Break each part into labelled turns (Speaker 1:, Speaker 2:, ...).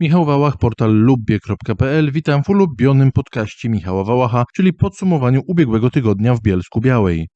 Speaker 1: Michał Wałach, portal lubbie.pl. Witam w ulubionym podcaście Michała Wałacha, czyli podsumowaniu ubiegłego tygodnia w Bielsku Białej.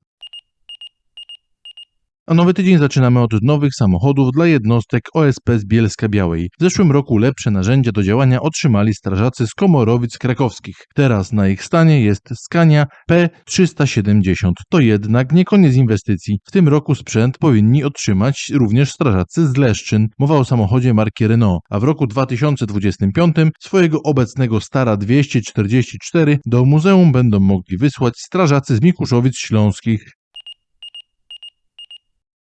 Speaker 1: A nowy tydzień zaczynamy od nowych samochodów dla jednostek OSP z Bielska Białej. W zeszłym roku lepsze narzędzia do działania otrzymali strażacy z Komorowic Krakowskich. Teraz na ich stanie jest Scania P370. To jednak nie koniec inwestycji. W tym roku sprzęt powinni otrzymać również strażacy z Leszczyn. Mowa o samochodzie marki Renault. A w roku 2025 swojego obecnego Stara 244 do muzeum będą mogli wysłać strażacy z Mikuszowic Śląskich.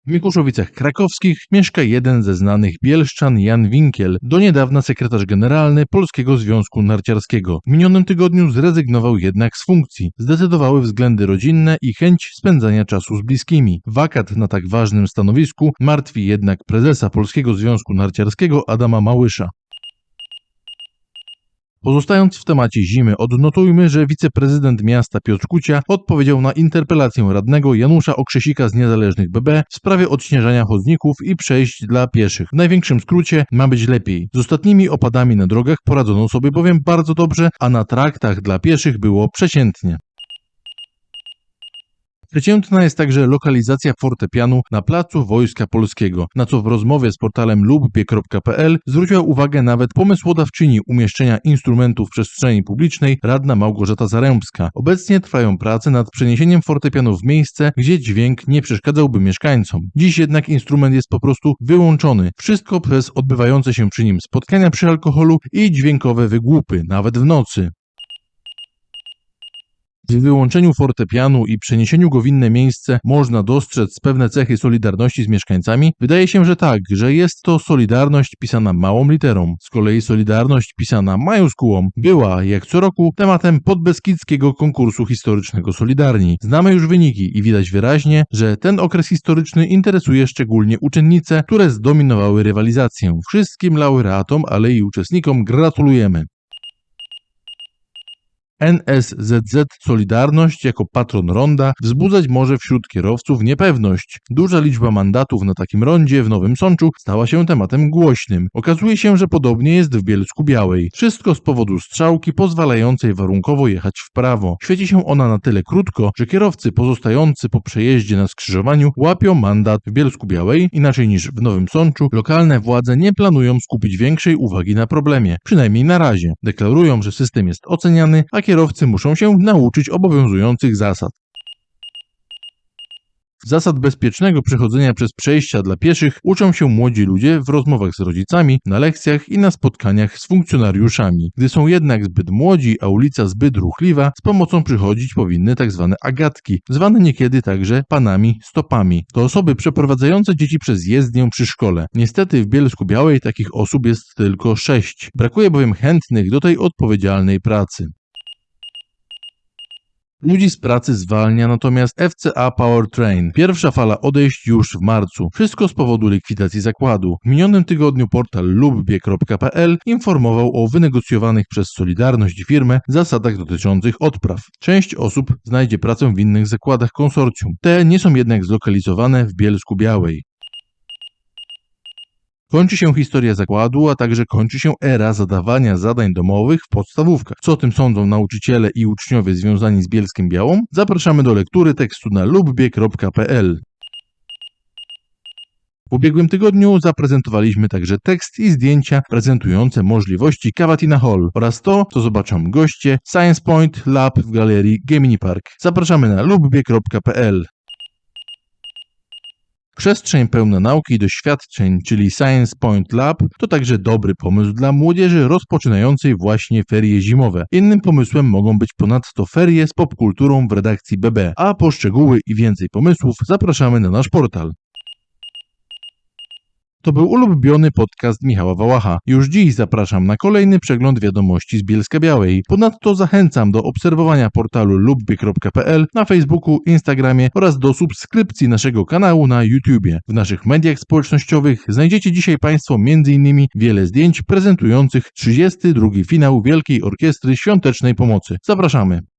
Speaker 1: W Mikuszowicach Krakowskich mieszka jeden ze znanych bielszczan Jan Winkiel, do niedawna sekretarz generalny Polskiego Związku Narciarskiego. W minionym tygodniu zrezygnował jednak z funkcji. Zdecydowały względy rodzinne i chęć spędzania czasu z bliskimi. Wakat na tak ważnym stanowisku martwi jednak prezesa Polskiego Związku Narciarskiego Adama Małysza. Pozostając w temacie zimy, odnotujmy, że wiceprezydent miasta Piotr Kucia odpowiedział na interpelację radnego Janusza Okrzesika z Niezależnych BB w sprawie odśnieżania chodników i przejść dla pieszych. W największym skrócie ma być lepiej. Z ostatnimi opadami na drogach poradzono sobie bowiem bardzo dobrze, a na traktach dla pieszych było przeciętnie. Przeciętna jest także lokalizacja fortepianu na placu Wojska Polskiego, na co w rozmowie z portalem lubbie.pl zwróciła uwagę nawet pomysłodawczyni umieszczenia instrumentów w przestrzeni publicznej radna Małgorzata Zarębska. Obecnie trwają prace nad przeniesieniem fortepianu w miejsce, gdzie dźwięk nie przeszkadzałby mieszkańcom. Dziś jednak instrument jest po prostu wyłączony. Wszystko przez odbywające się przy nim spotkania przy alkoholu i dźwiękowe wygłupy, nawet w nocy. W wyłączeniu fortepianu i przeniesieniu go w inne miejsce można dostrzec pewne cechy solidarności z mieszkańcami? Wydaje się, że tak, że jest to solidarność pisana małą literą. Z kolei solidarność pisana majuskułą była, jak co roku, tematem podbeskidzkiego konkursu historycznego Solidarni. Znamy już wyniki i widać wyraźnie, że ten okres historyczny interesuje szczególnie uczennice, które zdominowały rywalizację. Wszystkim laureatom, ale i uczestnikom gratulujemy. NSZZ Solidarność jako patron ronda wzbudzać może wśród kierowców niepewność. Duża liczba mandatów na takim rondzie w Nowym Sączu stała się tematem głośnym. Okazuje się, że podobnie jest w Bielsku Białej. Wszystko z powodu strzałki pozwalającej warunkowo jechać w prawo. Świeci się ona na tyle krótko, że kierowcy pozostający po przejeździe na skrzyżowaniu łapią mandat w Bielsku Białej, inaczej niż w Nowym Sączu. Lokalne władze nie planują skupić większej uwagi na problemie, przynajmniej na razie. Deklarują, że system jest oceniany, a kierowcy muszą się nauczyć obowiązujących zasad. Zasad bezpiecznego przechodzenia przez przejścia dla pieszych uczą się młodzi ludzie w rozmowach z rodzicami, na lekcjach i na spotkaniach z funkcjonariuszami. Gdy są jednak zbyt młodzi, a ulica zbyt ruchliwa, z pomocą przychodzić powinny tzw. Tak agatki, zwane niekiedy także panami stopami. To osoby przeprowadzające dzieci przez jezdnię przy szkole. Niestety w Bielsku Białej takich osób jest tylko sześć. Brakuje bowiem chętnych do tej odpowiedzialnej pracy. Ludzi z pracy zwalnia natomiast FCA Powertrain. Pierwsza fala odejść już w marcu. Wszystko z powodu likwidacji zakładu. W minionym tygodniu portal lubbie.pl informował o wynegocjowanych przez Solidarność firmę zasadach dotyczących odpraw. Część osób znajdzie pracę w innych zakładach konsorcjum. Te nie są jednak zlokalizowane w Bielsku Białej. Kończy się historia zakładu, a także kończy się era zadawania zadań domowych w podstawówkach. Co o tym sądzą nauczyciele i uczniowie związani z Bielskiem Białą? Zapraszamy do lektury tekstu na lubbie.pl. W ubiegłym tygodniu zaprezentowaliśmy także tekst i zdjęcia prezentujące możliwości Cavatina Hall oraz to, co zobaczą goście Science Point Lab w galerii Gemini Park. Zapraszamy na lubbie.pl. Przestrzeń pełna nauki i doświadczeń, czyli Science Point Lab, to także dobry pomysł dla młodzieży rozpoczynającej właśnie ferie zimowe. Innym pomysłem mogą być ponadto ferie z popkulturą w redakcji BB, a po szczegóły i więcej pomysłów zapraszamy na nasz portal. To był ulubiony podcast Michała Wałacha. Już dziś zapraszam na kolejny przegląd wiadomości z Bielska Białej. Ponadto zachęcam do obserwowania portalu lubby.pl na Facebooku, Instagramie oraz do subskrypcji naszego kanału na YouTubie. W naszych mediach społecznościowych znajdziecie dzisiaj Państwo m.in. wiele zdjęć prezentujących 32. finał Wielkiej Orkiestry Świątecznej Pomocy. Zapraszamy.